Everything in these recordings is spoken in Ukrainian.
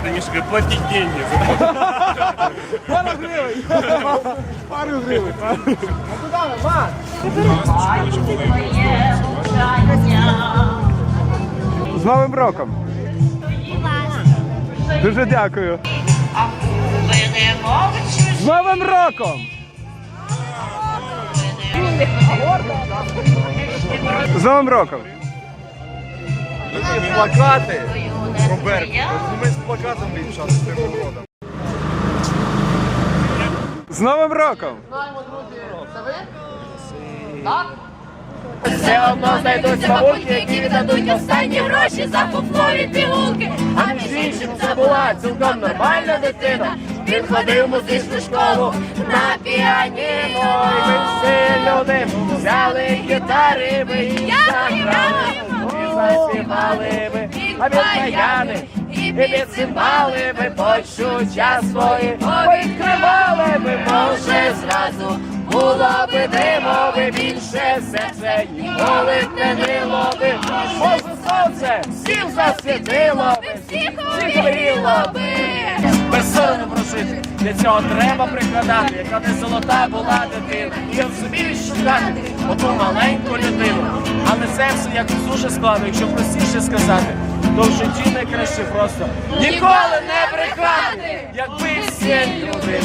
зарплаты, Мишка, платить деньги. Пару гривень. Пару гривень. З Новим роком! Дуже дякую. З Новим роком! З Новим роком! Плакати. Роберт, ми з плакатом ліпша з тим годом. З Новим роком! Це ви? Все одно знайдуть бабульки, які віддадуть останні гроші за фуфлові пігулки. А між іншим це була цілком нормальна дитина. Він ходив в музичну школу на піаніно. І ми всі люди взяли гітари, ми заграли, ми, а від баяни. І підсипали ми почуття свої Відкривали ми, може, зразу було би диво, би більше серце ніколи б не нило би. Може, сонце всіх засвітило би, всіх горіло би. Для цього треба прикладати, яка не золота була дитина. І що відшукати одну маленьку людину. Але це все якось дуже складно, якщо простіше сказати, то в житті найкраще просто ніколи не брехати, якби всі люди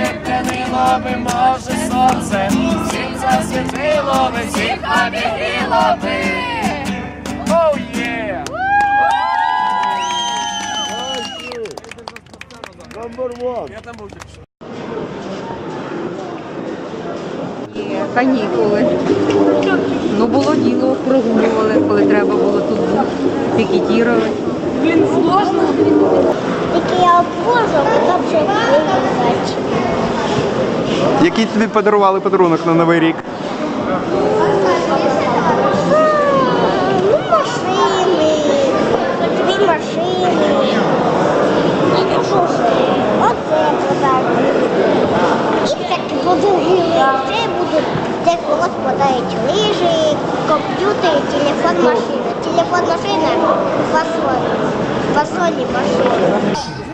ніколи б не нило би, може, сонце, всім засвітило би, всіх обігріло би. Oh yeah! канікули. Ну було діло, прогулювали, коли треба було тут бути, пікетірували. Тільки я обвожу, а потім вже виїжджати. Який тобі подарували подарунок на Новий рік? Ну, машини, дві машини. Оце подарунок. І такі подруги. Це будуть, це когось подають лижі, комп'ютер, телефон, машина. Телефон, машина, фасоль. Фасолі машини.